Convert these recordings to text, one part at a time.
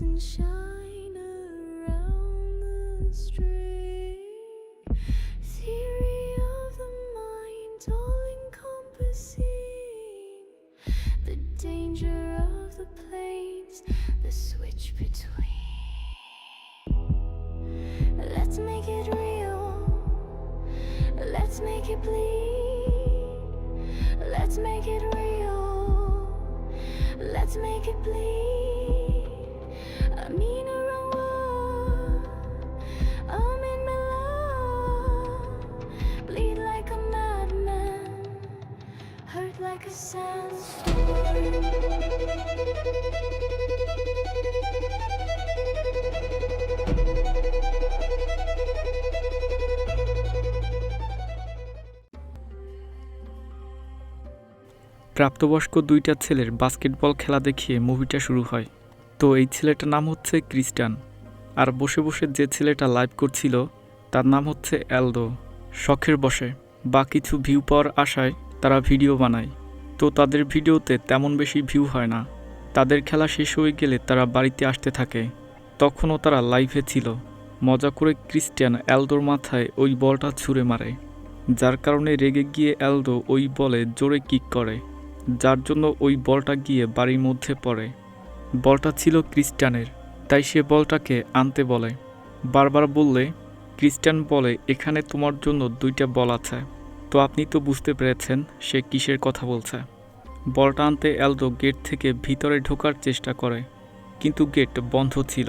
and shine. The danger of the planes, the switch between. Let's make it real. Let's make it bleed. Let's make it real. Let's make it bleed. প্রাপ্তবয়স্ক দুইটা ছেলের basketball খেলা দেখিয়ে মুভিটা শুরু হয়। তো এই ছেলেটার নাম হচ্ছে ক্রিস্টান। আর বসে বসে যে ছেলেটা লাইভ করছিল, তার নাম হচ্ছে অ্যালদো। শখের বসে, বা কিছু ভিউ পাওয়ার আশায় তারা ভিডিও বানায়। তো তাদের ভিডিওতে তেমন বেশি ভিউ হয় না। তাদের খেলা শেষ হয়ে গেলে তারা বাড়িতে আসতে থাকে। তখনও তারা লাইভে ছিল। মজা করে ক্রিস্টিয়ান অ্যালদোর মাথায় ওই বলটা ছুঁড়ে মারে। যার কারণে রেগে গিয়ে অ্যালদো ওই বলে জোরে কিক করে, যার জন্য ওই বলটা গিয়ে বাড়ির মধ্যে পড়ে। বলটা ছিল ক্রিস্টানের তাই সে বলটাকে আনতে বলে। বারবার বললে ক্রিস্টান বলে, এখানে তোমার জন্য দুইটা বল আছে। তো আপনি তো বুঝতে পেরেছেন সে কিসের কথা বলছে। বলটা আনতে এলদো গেট থেকে ভিতরে ঢোকার চেষ্টা করে, কিন্তু গেট বন্ধ ছিল।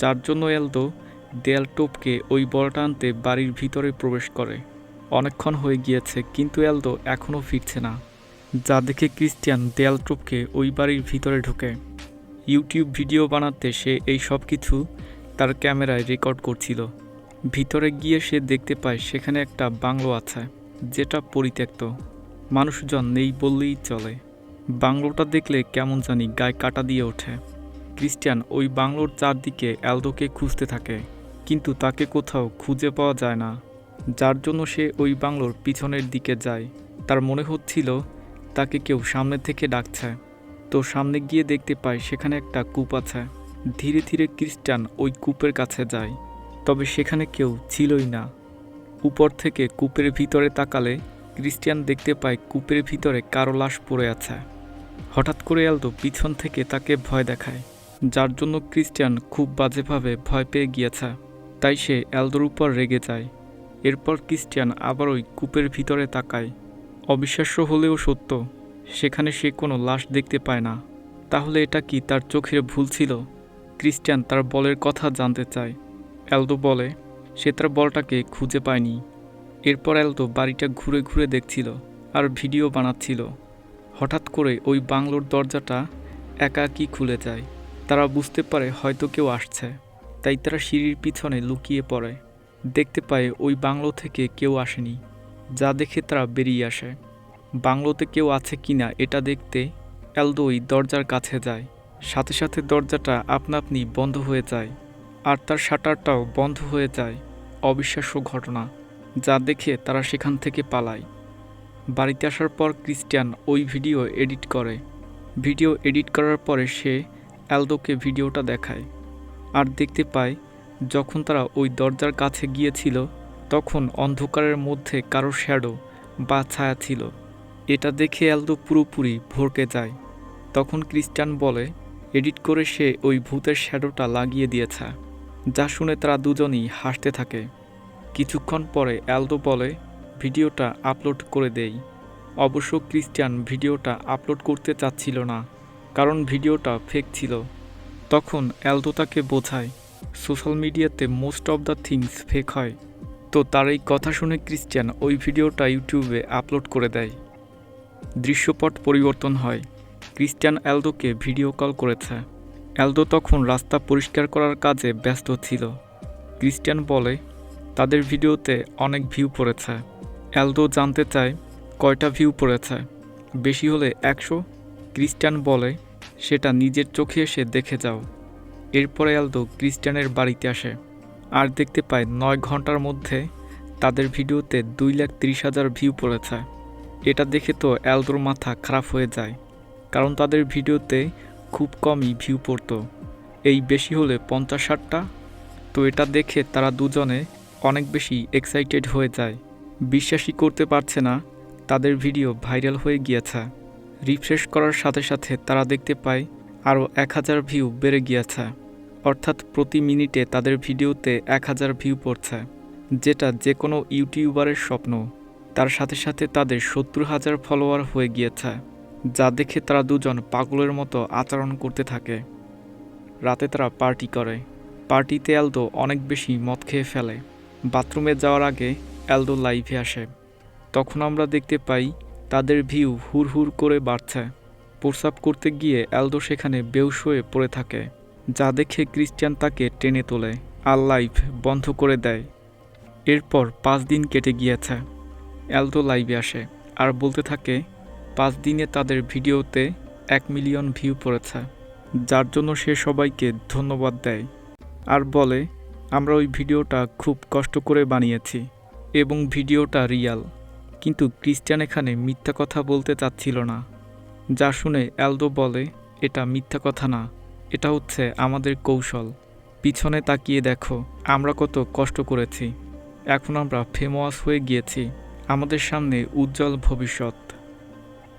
যার জন্য এলদো দেয়াল টোপকে ওই বলটা আনতে বাড়ির ভিতরে প্রবেশ করে। অনেকক্ষণ হয়ে গিয়েছে, কিন্তু এলদো এখনও ফিরছে না। যা দেখে ক্রিস্টিয়ান দেয়াল টোপকে ওই বাড়ির ভিতরে ঢোকে। ইউটিউব ভিডিও বানাতে সে এই সব কিছু তার ক্যামেরায় রেকর্ড করছিল। ভিতরে গিয়ে সে দেখতে পায় সেখানে একটা বাংলো আছে, যেটা পরিত্যক্ত। মানুষজন নেই বললেই চলে। বাংলোটা দেখলে কেমন জানি গায়ে কাটা দিয়ে ওঠে। ক্রিস্টিয়ান ওই বাংলোর চারদিকে অ্যালদোকে খুঁজতে থাকে, কিন্তু তাকে কোথাও খুঁজে পাওয়া যায় না। যার জন্য সে ওই বাংলোর পিছনের দিকে যায়। তার মনে হচ্ছিল তাকে কেউ সামনে থেকে ডাকছে। তো সামনে গিয়ে দেখতে পায় সেখানে একটা কূপ আছে। ধীরে ধীরে ক্রিস্টান ওই কূপের কাছে যায়। তবে সেখানে কেউ ছিলই না। উপর থেকে কূপের ভিতরে তাকালে ক্রিস্টিয়ান দেখতে পায় কূপের ভিতরে কারও লাশ পড়ে আছে। হঠাৎ করে এলদো পিছন থেকে তাকে ভয় দেখায়, যার জন্য ক্রিস্টিয়ান খুব বাজেভাবে ভয় পেয়ে গিয়েছে। তাই সে এলদোর উপর রেগে যায়। এরপর ক্রিস্টিয়ান আবার ওই কূপের ভিতরে তাকায়। অবিশ্বাস্য হলেও সত্য সেখানে সে কোনো লাশ দেখতে পায় না। তাহলে এটা কি তার চোখের ভুল ছিল? ক্রিস্টিয়ান তার বলের কথা জানতে চায়। অ্যালদো বলে, সে তার বলটাকে খুঁজে পায়নি। এরপর অ্যালদো বাড়িটা ঘুরে ঘুরে দেখছিল আর ভিডিও বানাচ্ছিল। হঠাৎ করে ওই বাংলোর দরজাটা একাকী খুলে যায়, তারা বুঝতে পারে হয়তো কেউ আসছে। তাই তারা সিঁড়ির পিছনে লুকিয়ে পড়ে। দেখতে পায় ওই বাংলো থেকে কেউ আসেনি, যা দেখে তারা বেরিয়ে আসে। বাংলোতে কেউ আছে কি না, এটা দেখতে অ্যালদো ওই দরজার কাছে যায়। সাথে সাথে দরজাটা আপনা আপনি বন্ধ হয়ে যায় আর তার শাটারটাও বন্ধ হয়ে যায়। অবিশ্বাস্য ঘটনা, যা দেখে তারা সেখান থেকে পালায়। বাড়িতে আসার পর ক্রিস্টিয়ান ওই ভিডিও এডিট করে। ভিডিও এডিট করার পরে সে অ্যালদোকে ভিডিওটা দেখায় আর দেখতে পায়, যখন তারা ওই দরজার কাছে গিয়েছিল, তখন অন্ধকারের মধ্যে কারও শ্যাডো বা ছায়া ছিল। এটা দেখে অ্যালদো পুরোপুরি ভরকে যায়। তখন ক্রিস্টান বলে, এডিট করে সে ওই ভূতের শ্যাডোটা লাগিয়ে দিয়েছে, যা শুনে তারা দুজনই হাসতে থাকে। কিছুক্ষণ পরে অ্যালদো বলে, ভিডিওটা আপলোড করে দেই। অবশ্য ক্রিস্টিয়ান ভিডিওটা আপলোড করতে চাচ্ছিল না, কারণ ভিডিওটা ফেক ছিল। তখন অ্যালদো তাকে বোঝায়, সোশ্যাল মিডিয়াতে most of the things fake হয়। তো তার এই কথা শুনে ক্রিস্টিয়ান ওই ভিডিওটা ইউটিউবে আপলোড করে দেয়। দৃশ্যপট পরিবর্তন হয়। ক্রিস্টিয়ান অ্যালদোকে ভিডিও কল করেছে। অ্যালদো তখন রাস্তা পরিষ্কার করার কাজে ব্যস্ত ছিল। ক্রিস্টিয়ান বলে, তাদের ভিডিওতে অনেক ভিউ পড়েছে। অ্যালদো জানতে চায়, কয়টা ভিউ পড়েছে? বেশি হলে একশো? ক্রিস্টিয়ান বলে, সেটা নিজের চোখে এসে দেখে যাও। এরপরে অ্যালদো ক্রিস্টিয়ানের বাড়িতে আসে। আর দেখতে পায়, নয় ঘণ্টার মধ্যে তাদের ভিডিওতে দুই লাখ তিরিশ হাজার ভিউ পড়েছে। এটা দেখে তো অ্যালদোর মাথা খারাপ হয়ে যায়, কারণ তাদের ভিডিওতে খুব কমই ভিউ পড়তো। এই বেশি হলে পঞ্চাশ ষাটটা? তো এটা দেখে তারা দুজনে অনেক বেশি এক্সাইটেড হয়ে যায়। বিশ্বাসই করতে পারছে না, তাদের ভিডিও ভাইরাল হয়ে গিয়েছে। রিফ্রেশ করার সাথে সাথে তারা দেখতে পায় আরও এক হাজার ভিউ বেড়ে গিয়েছে। অর্থাৎ প্রতি মিনিটে তাদের ভিডিওতে এক হাজার ভিউ পড়ছে, যেটা যে কোনো ইউটিউবারের স্বপ্ন। তার সাথে সাথে তাদের সত্তর হাজার ফলোয়ার হয়ে গিয়েছে, যা দেখে তারা দুজন পাগলের মতো আচরণ করতে থাকে। রাতে তারা পার্টি করে। পার্টিতে অ্যালদো অনেক বেশি মদ খেয়ে ফেলে। বাথরুমে যাওয়ার আগে অ্যালদো লাইভে আসে। তখন আমরা দেখতে পাই তাদের ভিউ হুর হুর করে বাড়ছে। প্রস্রাব করতে গিয়ে অ্যালদো সেখানে বেউস হয়ে পড়ে থাকে, যা দেখে ক্রিশ্চিয়ান তাকে টেনে তোলে আর লাইভ বন্ধ করে দেয়। এরপর পাঁচ দিন কেটে গিয়েছে। অ্যালদো লাইভে আসে আর বলতে থাকে, পাঁচ দিনে তাদের ভিডিওতে এক মিলিয়ন ভিউ পড়েছে, যার জন্য সে সবাইকে ধন্যবাদ দেয়। আর বলে, আমরা ওই ভিডিওটা খুব কষ্ট করে বানিয়েছি এবং ভিডিওটা রিয়াল। কিন্তু ক্রিস্টিয়ান এখানে মিথ্যা কথা বলতে চাচ্ছিল না। যা শুনে অ্যালদো বলে, এটা মিথ্যা কথা না, এটা হচ্ছে আমাদের কৌশল। পিছনে তাকিয়ে দেখো, আমরা কত কষ্ট করেছি। এখন আমরা ফেমাস হয়ে গিয়েছি। আমাদের সামনে উজ্জ্বল ভবিষ্যৎ।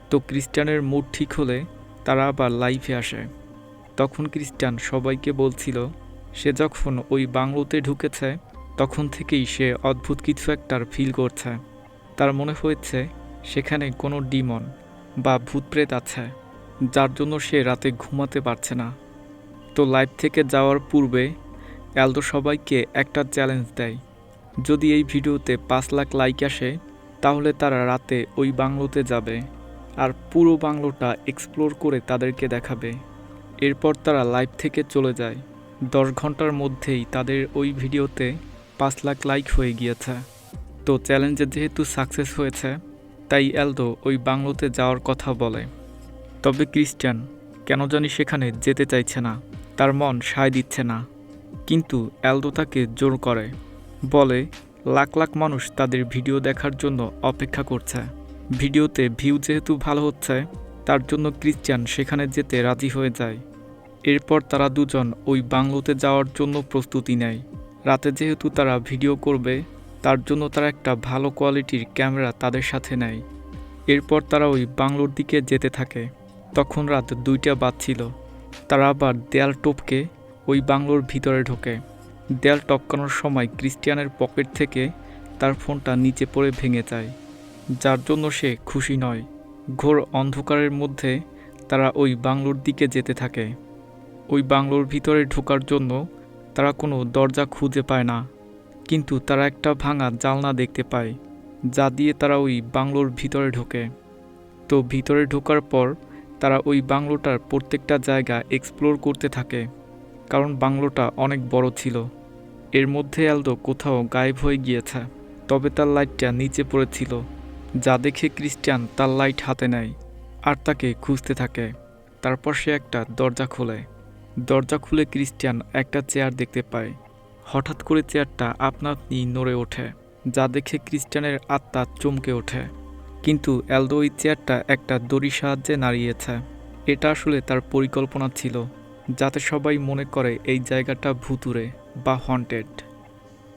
তো ক্রিস্টিয়ানের মুড ঠিক হলে তারা আবার লাইফে আসে। তখন ক্রিস্টিয়ান সবাইকে বলছিল, সে যখন ওই বাংলোতে ঢুকেছে, তখন থেকেই সে অদ্ভুত কিছু একটার ফিল করছে। তার মনে হয়েছে সেখানে কোনো ডিমন বা ভূতপ্রেত আছে, যার জন্য সে রাতে ঘুমাতে পারছে না। তো লাইভ থেকে যাওয়ার পূর্বে অ্যালদো সবাইকে একটা চ্যালেঞ্জ দেয়। যদি এই ভিডিওতে পাঁচ লাখ লাইক আসে তাহলে তারা রাতে ওই বাংলোতে যাবে আর পুরো বাংলোটা এক্সপ্লোর করে তাদেরকে দেখাবে। এরপর তারা লাইভ থেকে চলে যায়। দশ ঘণ্টার মধ্যেই তাদের ওই ভিডিওতে পাঁচ লাখ লাইক হয়ে গিয়েছে। তো চ্যালেঞ্জে যেহেতু সাকসেস হয়েছে, তাই অ্যালদো ওই বাংলোতে যাওয়ার কথা বলে। তবে ক্রিস্টিয়ান কেন জানি সেখানে যেতে চাইছে না। তার মন সায় দিচ্ছে না। কিন্তু অ্যালদো তাকে জোর করে। বলে লাখ লাখ মানুষ তাদের ভিডিও দেখার জন্য অপেক্ষা করছে। ভিডিওতে ভিউ যেহেতু ভালো হচ্ছে, তার জন্য ক্রিশ্চিয়ান সেখানে যেতে রাজি হয়ে যায়। এরপর তারা দুজন ওই বাংলোতে যাওয়ার জন্য প্রস্তুতি নেয়। রাতে যেহেতু তারা ভিডিও করবে, তার জন্য তারা একটা ভালো কোয়ালিটির ক্যামেরা তাদের সাথে নেয়। এরপর তারা ওই বাংলোর দিকে যেতে থাকে। তখন রাত দুইটা বাজছিল। তারা আবার দেয়াল টপকে ওই বাংলোর ভিতরে ঢোকে। দেয়াল টপকানোর সময় ক্রিস্টিয়ানের পকেট থেকে তার ফোনটা নিচে পড়ে ভেঙে যায়। যার জন্য সে খুশি নয়। ঘোর অন্ধকারের মধ্যে তারা ওই বাংলোর দিকে যেতে থাকে। ওই বাংলোর ভিতরে ঢোকার জন্য তারা কোনো দরজা খুঁজে পায় না। কিন্তু তারা একটা ভাঙা জালনা দেখতে পায়, যা দিয়ে তারা ওই বাংলোর ভিতরে ঢোকে। তো ভিতরে ঢোকার পর তারা ওই বাংলোটার প্রত্যেকটা জায়গা এক্সপ্লোর করতে থাকে, কারণ বাংলোটা অনেক বড় ছিল। এর মধ্যে অ্যালদো কোথাও গায়েব হয়ে গিয়েছে, তবে তার লাইটটা নিচে পড়েছিল। যা দেখে ক্রিস্টিয়ান তার লাইট হাতে নেয় আর তাকে খুঁজতে থাকে। তারপর সে একটা দরজা খোলে। দরজা খুলে ক্রিস্টিয়ান একটা চেয়ার দেখতে পায়। হঠাৎ করে চেয়ারটা আপনা আপনি নড়ে ওঠে, যা দেখে ক্রিস্টিয়ানের আত্মা চমকে ওঠে। কিন্তু অ্যালদো ওই চেয়ারটা একটা দড়ির সাহায্যে নাড়িয়েছে। এটা আসলে তার পরিকল্পনা ছিল, যাতে সবাই মনে করে এই জায়গাটা ভুতুরে বা হন্টেড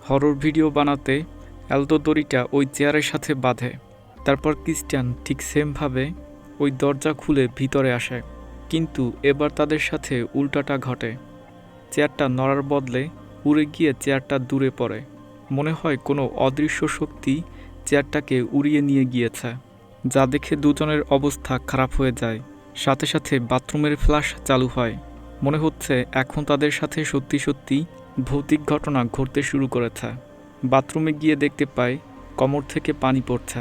হরর ভিডিও বানাতে অ্যালদো দড়িটা ওই চেয়ারের সাথে বাঁধে। তারপর ক্রিস্টিয়ান ঠিক সেমভাবে ওই দরজা খুলে ভিতরে আসে। কিন্তু এবার তাদের সাথে উল্টাটা ঘটে। চেয়ারটা নড়ার বদলে উড়ে গিয়ে চেয়ারটা দূরে পড়ে। মনে হয় কোনো অদৃশ্য শক্তি চেয়ারটাকে উড়িয়ে নিয়ে গিয়েছে। যা দেখে দুজনের অবস্থা খারাপ হয়ে যায়। সাথে সাথে বাথরুমের ফ্ল্যাশ চালু হয়। মনে হচ্ছে এখন তাদের সাথে সত্যি সত্যি ভৌতিক ঘটনা ঘটতে শুরু করেছে। বাথরুমে গিয়ে দেখতে পায় কমর থেকে পানি পড়ছে।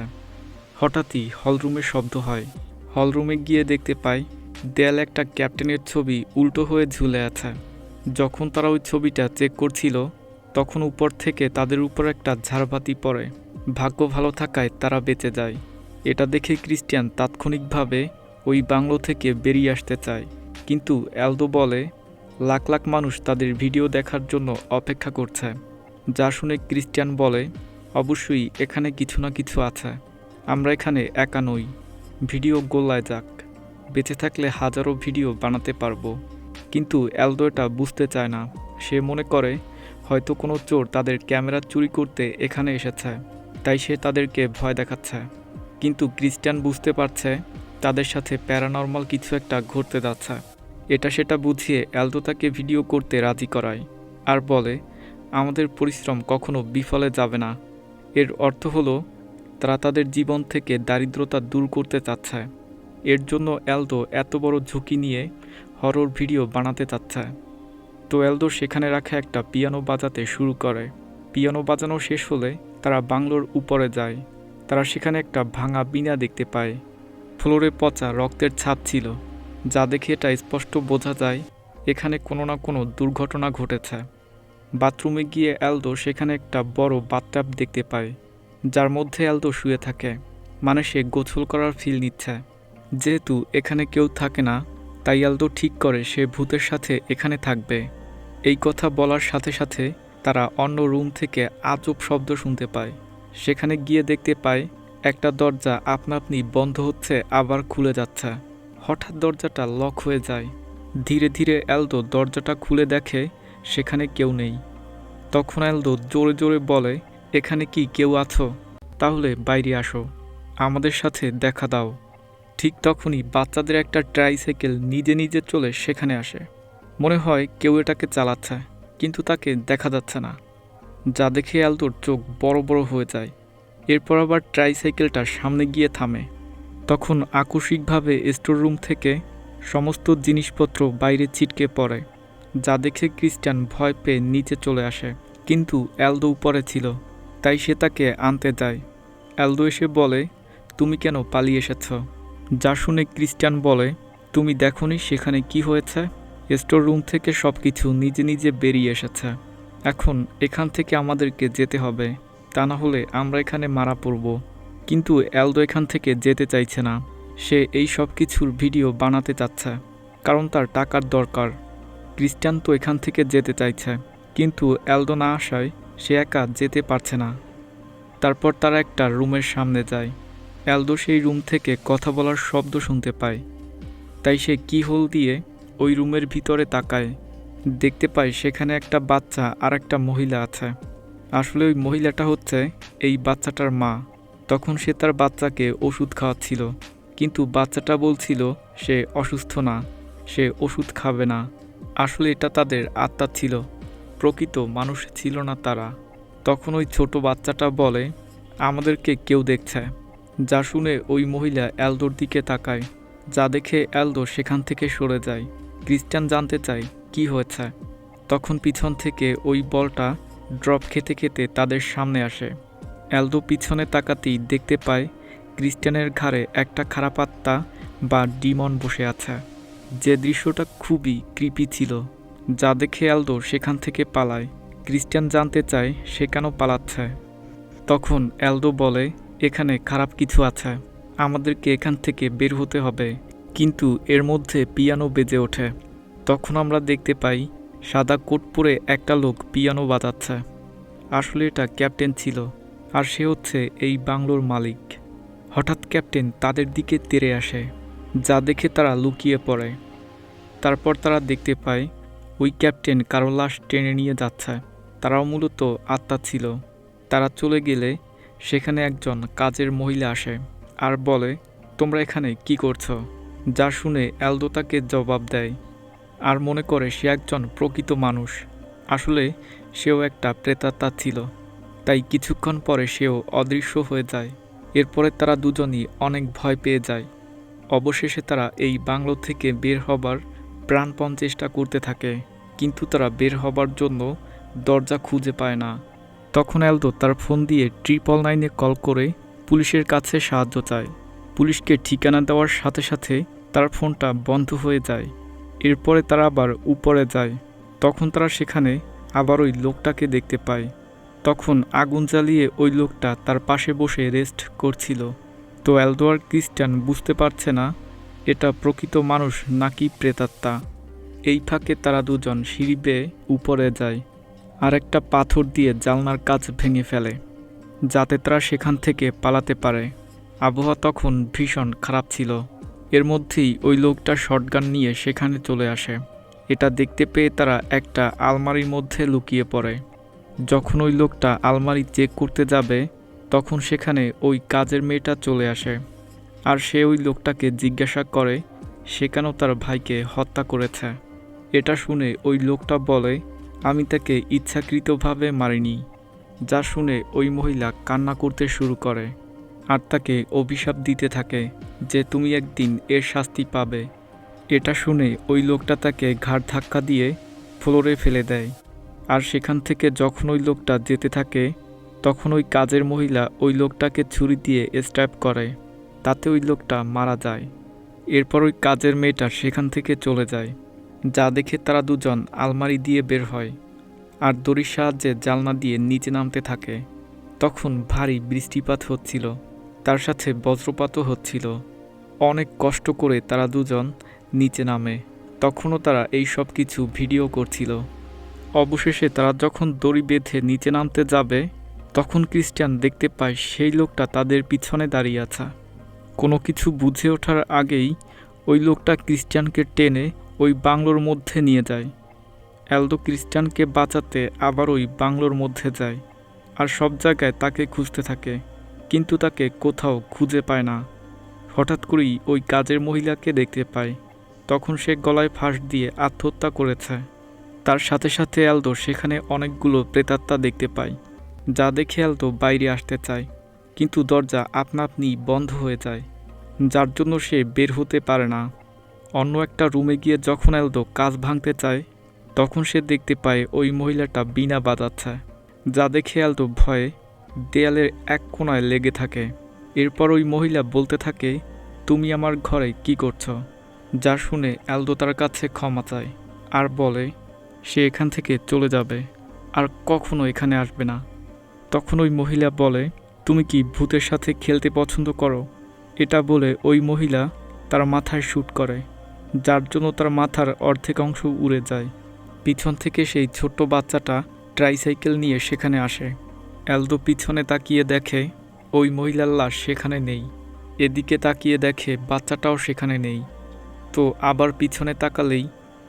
হঠাৎই হলরুমে শব্দ হয়। হলরুমে গিয়ে দেখতে পাই, দেয়াল একটা ক্যাপ্টেনের ছবি উল্টো হয়ে ঝুলে আছে। যখন তারা ওই ছবিটা চেক করছিল, তখন উপর থেকে তাদের উপর একটা ঝাড়বাতি পড়ে। ভাগ্য ভালো থাকায় তারা বেঁচে যায়। এটা দেখে ক্রিস্টিয়ান তাৎক্ষণিকভাবে ওই বাংলো থেকে বেরিয়ে আসতে চায়। কিন্তু অ্যালদো বলে লাখ লাখ মানুষ তাদের ভিডিও দেখার জন্য অপেক্ষা করছে। যা শুনে ক্রিস্টিয়ান বলে, অবশ্যই এখানে কিছু না কিছু আছে। আমরা এখানে একা নই। ভিডিও গোলায় যাক। বেঁচে থাকলে হাজারো ভিডিও বানাতে পারব। কিন্তু অ্যালদো এটা বুঝতে চায় না। সে মনে করে, হয়তো কোনো চোর তাদের ক্যামেরা চুরি করতে এখানে এসেছে। তাই সে তাদেরকে ভয় দেখাচ্ছে। কিন্তু ক্রিস্টিয়ান বুঝতে পারছে, তাদের সাথে প্যারানর্মাল কিছু একটা ঘটতে যাচ্ছে। এটা সেটা বুঝিয়ে অ্যালদো তাকে ভিডিও করতে রাজি করায়। আর বলে, আমাদের পরিশ্রম কখনো বিফলে যাবে না। এর অর্থ হলো, তারা তাদের জীবন থেকে দারিদ্রতা দূর করতে চাচ্ছে। এর জন্য অ্যালদো এত বড় ঝুঁকি নিয়ে হরর ভিডিও বানাতে চাচ্ছে। তো অ্যালদো সেখানে রাখা একটা পিয়ানো বাজাতে শুরু করে। পিয়ানো বাজানো শেষ হলে তারা বাংলোর উপরে যায়। তারা সেখানে একটা ভাঙা বিনা দেখতে পায়। ফ্লোরে পচা রক্তের ছাপ ছিল। যা দেখে এটা স্পষ্ট বোঝা যায়, এখানে কোনো না কোনো দুর্ঘটনা ঘটেছে। বাথরুমে গিয়ে অ্যালদো সেখানে একটা বড় বাথটাব দেখতে পায়, যার মধ্যে অ্যালদো শুয়ে থাকে মানে সে গোসল করার ফিল নিচ্ছে। যেহেতু এখানে কেউ থাকে না, তাই অ্যালদো ঠিক করে সে ভূতের সাথে এখানে থাকবে। এই কথা বলার সাথে সাথে তারা অন্য রুম থেকে আজব শব্দ শুনতে পায়। সেখানে গিয়ে দেখতে পায়, একটা দরজা আপনা আপনি বন্ধ হচ্ছে, আবার খুলে যাচ্ছে। হঠাৎ দরজাটা লক হয়ে যায়। ধীরে ধীরে অ্যালদো দরজাটা খুলে দেখে সেখানে কেউ নেই। তখন অ্যালদো জোরে জোরে বলে, এখানে কি কেউ আছো? তাহলে বাইরে আসো। আমাদের সাথে দেখা দাও। ঠিক তখনই বাচ্চাদের একটা ট্রাইসাইকেল নিজে নিজে চলে সেখানে আসে। মনে হয় কেউ এটাকে চালাচ্ছে, কিন্তু তাকে দেখা যাচ্ছে না। যা দেখে অ্যালদোর চোখ বড় বড় হয়ে যায়। এরপর আবার ট্রাইসাইকেলটা সামনে গিয়ে থামে। তখন আকস্মিকভাবে স্টোর রুম থেকে সমস্ত জিনিসপত্র বাইরে ছিটকে পড়ে, যা দেখে ক্রিস্টিয়ান ভয় পেয়ে নিচে চলে আসে। কিন্তু অ্যালদো উপরে ছিল, তাই সে তাকে আনতে যায় অ্যালদো এসে বলে, তুমি কেন পালিয়ে এসেছ? যা শুনে ক্রিস্টিয়ান বলে, তুমি দেখনি সেখানে কি হয়েছে? স্টোর রুম থেকে সব কিছু নিজে নিজে বেরিয়ে এসেছে। এখন এখান থেকে আমাদেরকে যেতে হবে। তা না হলে আমরা এখানে মারা পড়ব। কিন্তু অ্যালদো এখান থেকে যেতে চাইছে না। সে এই সব কিছুর ভিডিও বানাতে চাচ্ছে, কারণ তার টাকার দরকার। ক্রিস্টিয়ান তো এখান থেকে যেতে চাইছে, কিন্তু অ্যালদো না আসায় সে একা যেতে পারছে না। তারপর তারা একটা রুমের সামনে যায়। অ্যালদো সেই রুম থেকে কথা বলার শব্দ শুনতে পায়। তাই সে কি হোল দিয়ে ওই রুমের ভিতরে তাকায়। দেখতে পায় সেখানে একটা বাচ্চা আর একটা মহিলা আছে। আসলে ওই মহিলাটা হচ্ছে এই বাচ্চাটার মা। তখন সে তার বাচ্চাকে ওষুধ খাওয়াচ্ছিল। কিন্তু বাচ্চাটা বলছিল, সে অসুস্থ না, সে ওষুধ খাবে না। আসলে এটা তাদের আত্মা ছিল। প্রকৃত মানুষ ছিল না তারা। তখন ওই ছোট বাচ্চাটা বলে, আমাদেরকে কেউ দেখছে। যা শুনে ওই মহিলা অ্যালদোর দিকে তাকায়। যা দেখে অ্যালদো সেখান থেকে সরে যায়। ক্রিস্টিয়ান জানতে চায়, কি হয়েছে? তখন পিছন থেকে ওই বলটা ড্রপ খেতে খেতে তাদের সামনে আসে। অ্যালদো পিছনে তাকাতেই দেখতে পায় ক্রিস্টিয়ানের ঘাড়ে একটা খারাপ আত্মা বা ডিমন বসে আছে। যে দৃশ্যটা খুবই কৃপি ছিল, যা দেখে অ্যালদো সেখান থেকে পালায়। ক্রিস্টিয়ান জানতে চায় সে কেন পালাচ্ছে। তখন অ্যালদো বলে, এখানে খারাপ কিছু আছে। আমাদেরকে এখান থেকে বের হতে হবে। কিন্তু এর মধ্যে পিয়ানো বেজে ওঠে। তখন আমরা দেখতে পাই, সাদা কোট পরে একটা লোক পিয়ানো বাজাচ্ছে। আসলে এটা ক্যাপ্টেন ছিল। আর সে হচ্ছে এই বাংলোর মালিক। হঠাৎ ক্যাপ্টেন তাদের দিকে তেড়ে আসে, যা দেখে তারা লুকিয়ে পড়ে। তারপর তারা দেখতে পায়, ওই ক্যাপ্টেন কারও লাশ টেনে নিয়ে যাচ্ছে। তারাও মূলত আত্মা ছিল। তারা চলে গেলে সেখানে একজন কাজের মহিলা আসে আর বলে, তোমরা এখানে কি করছ? যা শুনে অ্যালদো তাকে জবাব দেয়। আর মনে করে সে একজন প্রকৃত মানুষ। আসলে সেও একটা প্রেতাত্মা ছিল। তাই কিছুক্ষণ পরে সেও অদৃশ্য হয়ে যায়। এরপরে তারা দুজনই অনেক ভয় পেয়ে যায়। অবশেষে তারা এই বাংলো থেকে বের হবার প্রাণপণ চেষ্টা করতে থাকে, কিন্তু তারা বের হবার জন্য দরজা খুঁজে পায় না। তখন অ্যালদো তার ফোন দিয়ে ট্রিপল নাইনে কল করে পুলিশের কাছে সাহায্য চায়। পুলিশকে ঠিকানা দেওয়ার সাথে সাথে তার ফোনটা বন্ধ হয়ে যায়। এরপরে তারা আবার উপরে যায়। তখন তারা সেখানে আবার ওই লোকটাকে দেখতে পায়। তখন আগুন জ্বালিয়ে ওই লোকটা তার পাশে বসে রেস্ট করছিল। তো অ্যালদোয়ার ক্রিস্টান বুঝতে পারছে না, এটা প্রকৃত মানুষ নাকি প্রেতাত্মা? এই ফাঁকে তারা দুজন সিঁড়ি বেয়ে উপরে যায় আর একটা পাথর দিয়ে জালনার কাজ ভেঙে ফেলে, যাতে তারা সেখান থেকে পালাতে পারে। আবহাওয়া তখন ভীষণ খারাপ ছিল। এর মধ্যেই ওই লোকটা শটগান নিয়ে সেখানে চলে আসে। এটা দেখতে পেয়ে তারা একটা আলমারির মধ্যে লুকিয়ে পড়ে। যখন ওই লোকটা আলমারি চেক করতে যাবে, তখন সেখানে ওই কাজের মেয়েটা চলে আসে। আর সে ওই লোকটাকে জিজ্ঞাসা করে, সে কেন তার ভাইকে হত্যা করেছে? এটা শুনে ওই লোকটা বলে, আমি তাকে ইচ্ছাকৃতভাবে মারিনি। যা শুনে ওই মহিলা কান্না করতে শুরু করে আর তাকে অভিশাপ দিতে থাকে যে, তুমি একদিন এর শাস্তি পাবে। এটা শুনে ওই লোকটা তাকে ঘাড় ধাক্কা দিয়ে ফ্লোরে ফেলে দেয়। আর সেখান থেকে যখন ওই লোকটা যেতে থাকে, তখন ওই কাজের মহিলা ওই লোকটাকে ছুরি দিয়ে স্ট্যাপ করে, তাতে ওই লোকটা মারা যায়। এরপর ওই কাজের মেয়েটা সেখান থেকে চলে যায়, যা দেখে তারা দুজন আলমারি দিয়ে বের হয় আর দড়ির সাহায্যে জালনা দিয়ে নিচে নামতে থাকে। তখন ভারী বৃষ্টিপাত হচ্ছিল, তার সাথে বজ্রপাতও হচ্ছিল। অনেক কষ্ট করে তারা দুজন নিচে নামে, তখনও তারা এই সব কিছু ভিডিও করছিল। অবশেষে তারা যখন দড়ি বেঁধে নিচে নামতে যাবে, তখন ক্রিস্টিয়ান দেখতে পায় সেই লোকটা তাদের পিছনে দাঁড়িয়ে আছে। কোনো কিছু বুঝে ওঠার আগেই ওই লোকটা ক্রিস্টিয়ানকে টেনে ওই বাংলোর মধ্যে নিয়ে যায়। অ্যালদো ক্রিস্টিয়ানকে বাঁচাতে আবার ওই বাংলোর মধ্যে যায় আর সব জায়গায় তাকে খুঁজতে থাকে, কিন্তু তাকে কোথাও খুঁজে পায় না। হঠাৎ করেই ওই কাজের মহিলাকে দেখতে পায়। তখন সে গলায় ফাঁস দিয়ে আত্মহত্যা করেছে। তার সাথে সাথে অ্যালদো সেখানে অনেকগুলো প্রেতাত্মা দেখতে পায়, যা দেখে অ্যালদো বাইরে আসতে চায়। কিন্তু দরজা আপনা আপনি বন্ধ হয়ে যায়, যার জন্য সে বের হতে পারে না। অন্য একটা রুমে গিয়ে যখন অ্যালদো কাজ ভাঙতে চায়, তখন সে দেখতে পায় ওই মহিলাটা বিনা বাজাচ্ছে, যা দেখে অ্যালদো ভয়ে দেয়ালের এক কোণায় লেগে থাকে। এরপর ওই মহিলা বলতে থাকে, তুমি আমার ঘরে কি করছ? যা শুনে অ্যালদো তার কাছে ক্ষমা চায়, আর বলে সে এখান থেকে চলে যাবে আর কখনো এখানে আসবে না। তখন ওই মহিলা বলে, তুমি কি ভূতের সাথে খেলতে পছন্দ করো? এটা বলে ওই মহিলা তার মাথায় শ্যুট করে, যার জন্য তার মাথার অর্ধেক অংশ উড়ে যায়। পিছন থেকে সেই ছোট্ট বাচ্চাটা ট্রাইসাইকেল নিয়ে সেখানে আসে। অ্যালদো পিছনে তাকিয়ে দেখে, ওই মহিলার লাশ সেখানে নেই। এদিকে তাকিয়ে দেখে বাচ্চাটাও সেখানে নেই। তো আবার পিছনে তাকালেই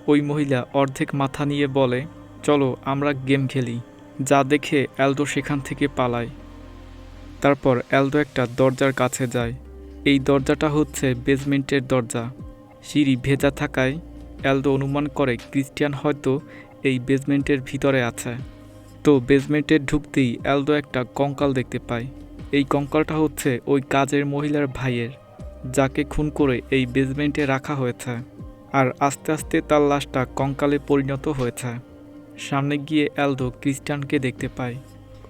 ওই মহিলা অর্ধেক মাথা নিয়ে বলে, চলো, আমরা গেম খেলি। যা দেখে অ্যালদো সেখান থেকে পালায়। তারপর অ্যালদো একটা দরজার কাছে যায়। এই দরজাটা হচ্ছে বেসমেন্টের দরজা। সিঁড়ি ভেজা থাকায় অ্যালদো অনুমান করে ক্রিস্টিয়ান হয়তো এই বেসমেন্টের ভিতরে আছে। তো বেসমেন্টে ঢুকতেই অ্যালদো একটা কঙ্কাল দেখতে পায়। এই কঙ্কালটা হচ্ছে ওই কাজের মহিলার ভাইয়ের, যাকে খুন করে এই বেসমেন্টে রাখা হয়েছে। আর আস্তে আস্তে তার লাশটা কঙ্কালে পরিণত হয়েছে। সামনে গিয়ে অ্যালদো ক্রিস্টিয়ানকে দেখতে পায়।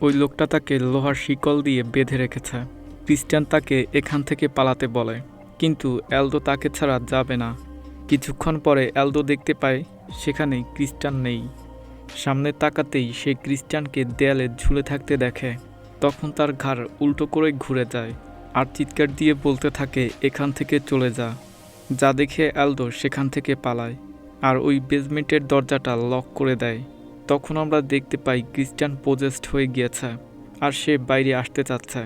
ওই লোকটা তাকে লোহার শিকল দিয়ে বেঁধে রেখেছে। ক্রিস্টিয়ান তাকে এখান থেকে পালাতে বলে, কিন্তু অ্যালদো তাকে ছাড়া যাবে না। কিছুক্ষণ পরে অ্যালদো দেখতে পায়, সেখানে ক্রিস্টান নেই। সামনে তাকাতেই সে ক্রিস্টানকে দেয়ালে ঝুলে থাকতে দেখে। তখন তার ঘাড় উল্টো করে ঘুরে যায় আর চিৎকার দিয়ে বলতে থাকে, এখান থেকে চলে যা। যা দেখে অ্যালদো সেখান থেকে পালায়, আর ওই বেজমেন্টের দরজাটা লক করে দেয়। তখন আমরা দেখতে পাই ক্রিস্টান পোজেস্ট হয়ে গিয়েছে, আর সে বাইরে আসতে চাচ্ছে।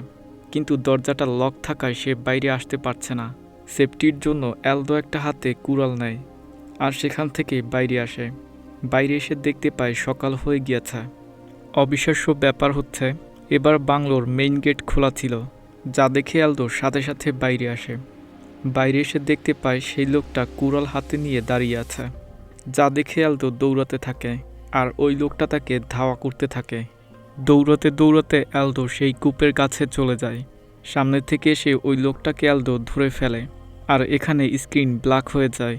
কিন্তু দরজাটা লক থাকায় সে বাইরে আসতে পারছে না। সেফটির জন্য অ্যালদো একটা হাতে কুড়াল নেয়, আর সেখান থেকে বাইরে আসে। বাইরে এসে দেখতে পায় সকাল হয়ে গিয়েছে। অবিশ্বাস্য ব্যাপার হচ্ছে, এবার বাংলোর মেইন গেট খোলা ছিল, যা দেখে অ্যালদো সাথে সাথে বাইরে আসে। বাইরে এসে দেখতে পায় সেই লোকটা কুড়াল হাতে নিয়ে দাঁড়িয়ে আছে। যা দেখে অ্যালদো দৌড়াতে থাকে আর ওই লোকটা তাকে ধাওয়া করতে থাকে। দৌড়াতে দৌড়াতে অ্যালদো সেই কূপের কাছে চলে যায়। সামনে থেকে এসে ওই লোকটাকে অ্যালদো ধরে ফেলে আর এখানে স্ক্রিন ব্ল্যাক হয়ে যায়।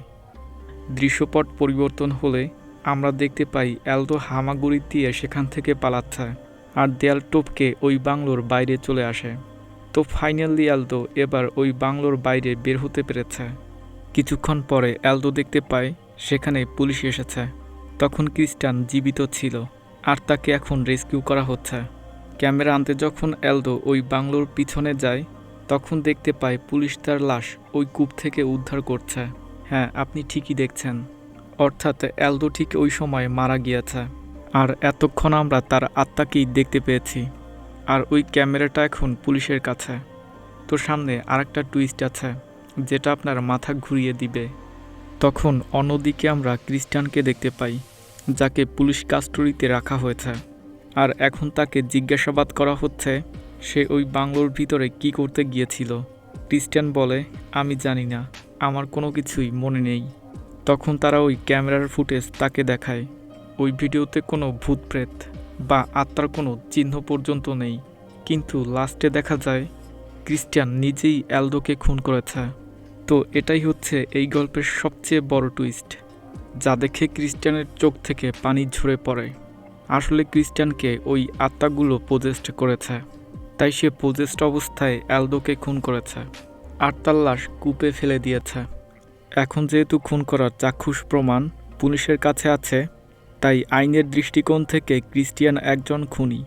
দৃশ্যপট পরিবর্তন হলে আমরা দেখতে পাই অ্যালদো হামাগুড়ি দিয়ে সেখান থেকে পালাচ্ছে আর দেয়াল টপকে ওই বাংলোর বাইরে চলে আসে। তো ফাইনালি অ্যালদো এবার ওই বাংলোর বাইরে বের হতে পেরেছে। কিছুক্ষণ পরে অ্যালদো দেখতে পায় সেখানে পুলিশ এসেছে। তখন ক্রিস্টান জীবিত ছিল আর তাকে এখন রেস্কিউ করা হচ্ছে। ক্যামেরা আনতে যখন অ্যালদো ওই বাংলোর পিছনে যায়, তখন দেখতে পায় পুলিশ তার লাশ ওই কূপ থেকে উদ্ধার করছে। হ্যাঁ আপনি ঠিকই দেখছেন। অর্থাৎ অ্যালদো ঠিক ওই সময় মারা গিয়েছে। আর এতক্ষণ আমরা তার আত্মাকেই দেখতে পেয়েছি। আর ওই ক্যামেরাটা এখন পুলিশের কাছে। তো সামনে আরেকটা টুইস্ট আছে, যেটা আপনার মাথা ঘুরিয়ে দিবে। তখন অন্যদিকে আমরা ক্রিস্টানকে দেখতে পাই, যাকে পুলিশ কাস্টডিতে রাখা হয়েছে। আর এখন তাকে জিজ্ঞাসাবাদ করা হচ্ছে, সে ওই বাংলোর ভিতরে কি করতে গিয়েছিল। ক্রিস্টান বলে, আমি জানি না, আমার কোনো কিছুই মনে নেই। তখন তারা ওই ক্যামেরার ফুটেজ তাকে দেখায়। ওই ভিডিওতে কোনো ভূতপ্রেত বা আত্মার কোনো চিহ্ন পর্যন্ত নেই। কিন্তু লাস্টে দেখা যায় ক্রিস্টিয়ান নিজেই অ্যালদোকে খুন করেছে। তো এটাই হচ্ছে এই গল্পের সবচেয়ে বড় টুইস্ট যা দেখে ক্রিস্টিয়ানের চোখ থেকে পানি ঝরে পড়ে। আসলে ক্রিস্টিয়ানকে ওই আত্মাগুলো পোজেস্ট করেছে, তাই সে পোজেস্ট অবস্থায় অ্যালদোকে খুন করেছে, আর তার লাশ কূপে ফেলে দিয়েছে। এখন যেহেতু খুন করার চাক্ষুষ প্রমাণ পুলিশের কাছে আছে তাই আইনের দৃষ্টিকোণ থেকে ক্রিস্টিয়ান একজন খুনি।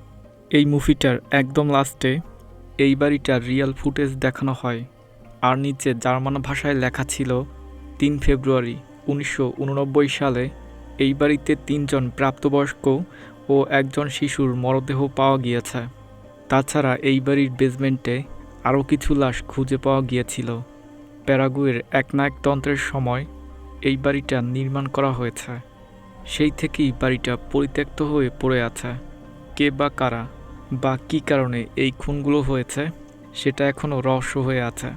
এই মুভিটার একদম লাস্টে এই বাড়িটার রিয়েল ফুটেজ দেখানো হয় আর নিচে জার্মান ভাষায় লেখা ছিল, তিন ফেব্রুয়ারি উনিশশো উননব্বই সালে এই বাড়িতে তিনজন প্রাপ্তবয়স্ক ও একজন শিশুর মরদেহ পাওয়া গিয়েছে। তাছাড়া এই বাড়ির বেসমেন্টে আরও কিছু লাশ খুঁজে পাওয়া গিয়েছিল। প্যারাগুয়ের একনায়কতন্ত্রের সময় এই বাড়িটা নির্মাণ করা হয়েছে। সেই থেকেই বাড়িটা পরিত্যক্ত হয়ে পড়ে আছে। কে বা কারা বা কী কারণে এই খুনগুলো হয়েছে, সেটা এখনও রহস্য হয়ে আছে।